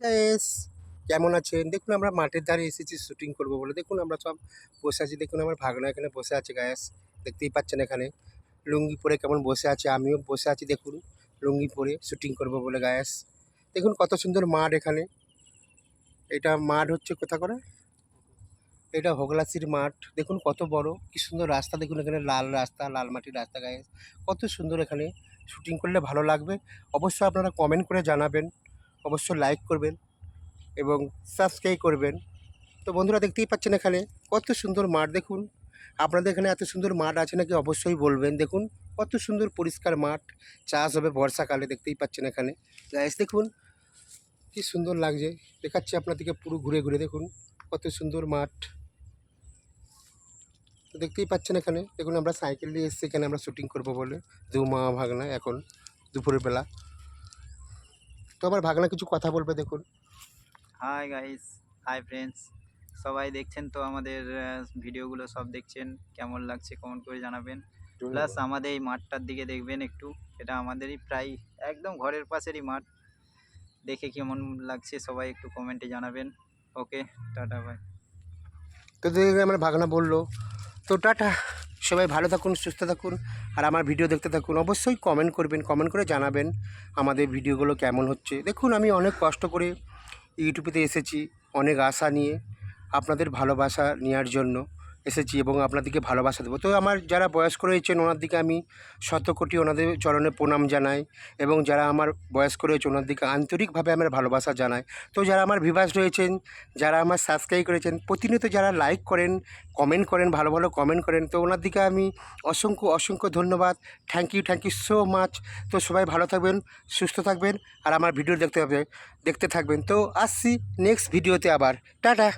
Guys কেমন আছেন? দেখুন, আমরা মাঠের ধারে এসেছি শুটিং করব বলে। দেখুন, আমরা সব বসে আছি। দেখুন, আমার ভাগনা এখানে বসে আছে গায়েস দেখতেই পাচ্ছেন এখানে। লুঙ্গি পরে কেমন বসে আছে, আমিও বসে আছি, দেখুন। লুঙ্গি পরে শুটিং করব বলে গায়েস দেখুন, কত সুন্দর মাঠ এখানে। এটা মাঠ হচ্ছে কোথা করে? এটা হোগলাসির মাঠ। দেখুন, কত বড়, কি সুন্দর রাস্তা। দেখুন, এখানে লাল রাস্তা, লাল মাটির রাস্তা গায়ে কত সুন্দর এখানে শুটিং করলে ভালো লাগবে। অবশ্যই আপনারা কমেন্ট করে জানাবেন। অবশ্যই লাইক করবেন এবং সাবস্ক্রাইব করবেন। তো বন্ধুরা দেখতেই পাচ্ছেন এখানে কত সুন্দর মাঠ দেখুন। আপনাদের এখানে এত সুন্দর মাঠ আছে নাকি অবশ্যই বলবেন। দেখুন কত সুন্দর পরিষ্কার মাঠ, চাষ হবে বর্ষাকালে দেখতেই পাচ্ছেন এখানে। গাইস দেখুন কি সুন্দর লাগছে। দেখাচ্ছি আপনাদেরকে পুরো ঘুরে ঘুরে দেখুন কত সুন্দর মাঠ। তো দেখতেই পাচ্ছেন এখানে। দেখুন আমরা সাইকেল নিয়ে এসেছি, এখানে আমরা শুটিং করব বলে। দু মা ভাগনা এখন দুপুরের বেলা তো আবার ভাগনা কিছু কথা বলবে দেখুন। হাই গাইস হাই ফ্রেন্ডস সবাই দেখছেন তো আমাদের ভিডিওগুলো সব দেখছেন? কেমন লাগছে কমেন্ট করে জানাবেন। প্লাস আমাদের এই মাঠটার দিকে দেখবেন একটু। এটা আমাদেরই প্রায় একদম ঘরের পাশেরই মাঠ। দেখে কেমন লাগছে সবাই একটু কমেন্টে জানাবেন। ওকে টাটা ভাই তো দেখে আমার ভাগনা বলল তো টাটা। সবাই ভালো থাকুন, সুস্থ থাকুন আর আমার ভিডিও দেখতে থাকুন। অবশ্যই কমেন্ট করবেন কমেন্ট করে জানাবেন আমাদের ভিডিওগুলো কেমন হচ্ছে। দেখুন, আমি অনেক কষ্ট করে ইউটিউবেতে এসেছি, অনেক আশা নিয়ে আপনাদের ভালোবাসা নেওয়ার জন্য। এসেছি এবং আপনাদেরকে ভালোবাসা দেবো। তো আমার যারা বয়স্ক রয়েছেন, ওনার দিকে আমি শত কোটি ওনাদের চরণে প্রণাম জানাই এবং যারা আমার বয়স্ক রয়েছে, ওনার দিকে আন্তরিকভাবে আমার ভালোবাসা জানাই। তো যারা আমার ভিভাস রয়েছেন, যারা আমার সাবস্ক্রাইব করেছেন, প্রতিনিয়ত যারা লাইক করেন কমেন্ট করেন, ভালো ভালো কমেন্ট করেন, তো ওনার দিকে আমি অসংখ্য অসংখ্য ধন্যবাদ। Thank you thank you so much তো সবাই ভালো থাকবেন, সুস্থ থাকবেন, আর আমার ভিডিও দেখতে হবে, দেখতে থাকবেন। তো আসছি নেক্সট ভিডিওতে আবার। টাটা!